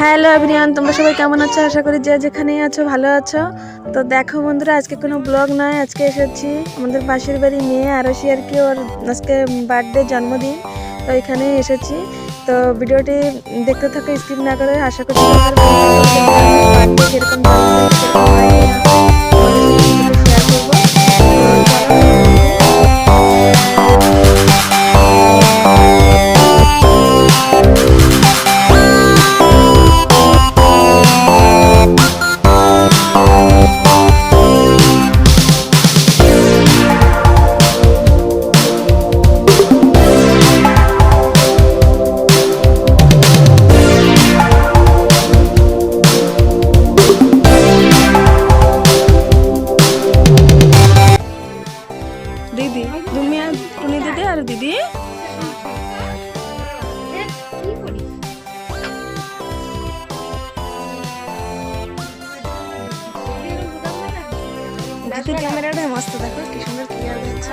Hello everyone, তোমরা সবাই কেমন আছো? আশা করি যে যেখানেই আছো, ভালো আছো। তো দেখো বন্ধুরা, আজকে কোনো ব্লগ নয়, আজকে এসেছি আমাদের পাশের বাড়ি মেয়ে আরশি আর কি, ওর আজকে বার্থডে জন্মদিন, তো এখানে এসেছি। তো ভিডিওটি দেখতে থাকো স্কিপ না করে, আশা করছি দিদি? ক্যামেরাটা মস্ত দেখো কি সুন্দর ক্লিয়ার হচ্ছে।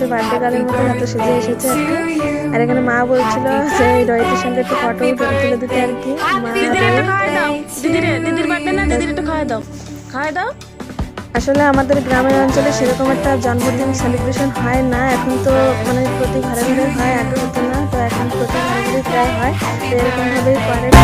লাগছে বার্থডে গার্লের মতো এত সেজে এসেছে আর এখানে মা বলছিল যে এই রয়েতের সঙ্গে একটু ফটো তুলে দিতে আর কি। আসলে আমাদের গ্রামের অঞ্চলে সেরকম একটা জন্মদিন সেলিব্রেশন হয় না। এখন তো মানে প্রতি ঘরে ঘরে হয় আগে হতো না। তো এখন প্রতি ঘরে ঘরে প্রায় হয়। তো এরকম ভাবেই করে।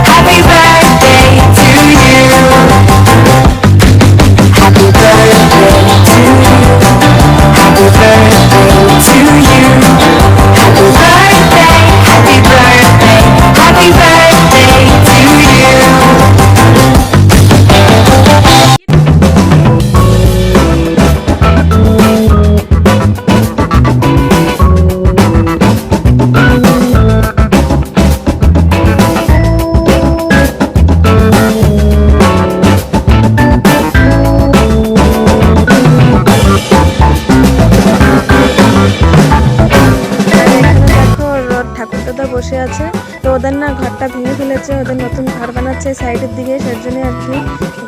বসে আছে। তো ওদের না ঘরটা ভেঙে ফেলেছে ওদের নতুন ঘর বানাচ্ছে সাইডের দিকে সেই জন্য আর কি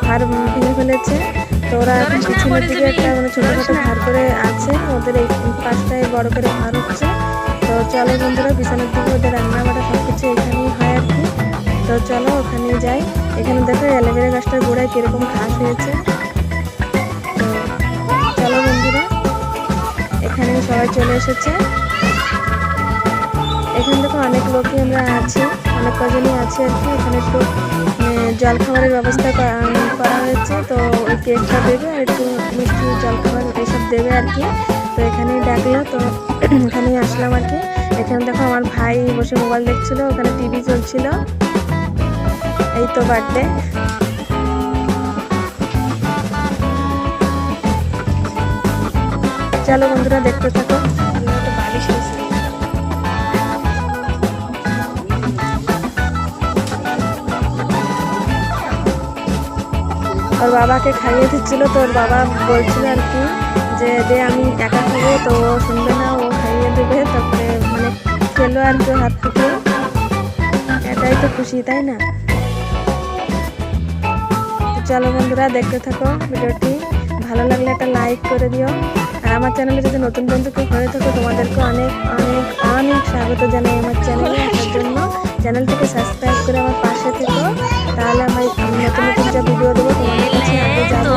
ঘর ভেঙে ফেলেছে। তো ওরা এখন পিছনের দিকে একটা মানে ছোটোখাটো ঘর করে আছে ওদের এই পাশটায় বড় করে ঘর হচ্ছে। তো চলো বন্ধুরা পিছনের দিকে ওদের রান্না বাড়া সব কিছু এখানেই হয় আর কি। তো চলো ওখানেই যাই। এখানে দেখো অ্যালোভেরা গাছটার গোড়ায় কীরকম ঘাস হয়েছে। তো চলো বন্ধুরা এখানে সবাই চলে এসেছে। এখানে দেখো অনেক লোকই আমরা আছি, অনেক কজনই আছে আর কি। এখানে একটু জল খাবারের ব্যবস্থা করা- হয়েছে। তো ওই কেকটা দেবে আর একটু মিষ্টি জল খাবার এইসব দেবে আর কি। তো এখানেই ডাকলো, তো এখানেই আসলাম আর কি। এখানে দেখো আমার ভাই বসে মোবাইল দেখছিল, ওখানে টিভি চলছিল। এই তো বার্থডে চলো বন্ধুরা, দেখতে থাকো। ওর বাবাকে খাইয়ে দিচ্ছিল, তো ওর বাবা বলছিল আর কি যে, দে, আমি একা খাব, তো ও শুনবে না, ও খাইয়ে দেবে। তারপরে মানে খেলো আর কি হাত থেকে। এটাই তো খুশি, তাই না? চলো বন্ধুরা, দেখতে থাকো ভিডিওটি। ভালো লাগলে একটা লাইক করে দিও। আর আমার চ্যানেলে যদি নতুন বন্ধু কেউ হয়ে থাকো, তোমাদেরকে অনেক অনেক অনেক স্বাগত জানাই আমার চ্যানেলে আসার জন্য। চ্যানেলটিকে সাবস্ক্রাইব করে আমার পাশে থেকো। তাহলে আমি নতুন নতুন যা ভিডিও দেবো, তোমাদের কাছে আগে যাব। তো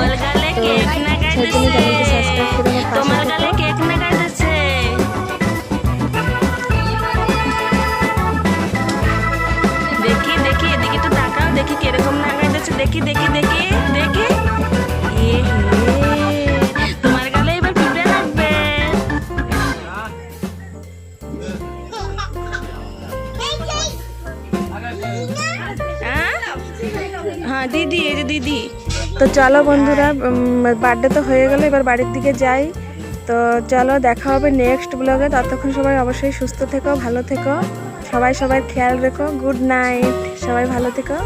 দেখি দেখি, এদিকে দেখি দেখি দেখি দেখি দিদি, এই যে দিদি। তো চলো বন্ধুরা বার্থডে তো হয়ে গেল, এবার বাড়ির দিকে যাই। তো চলো, দেখা হবে নেক্সট ব্লগে ততক্ষণ সবাই অবশ্যই সুস্থ থেকো, ভালো থেকো। সবাই সবাই খেয়াল রেখো। গুড নাইট সবাই ভালো থেকো।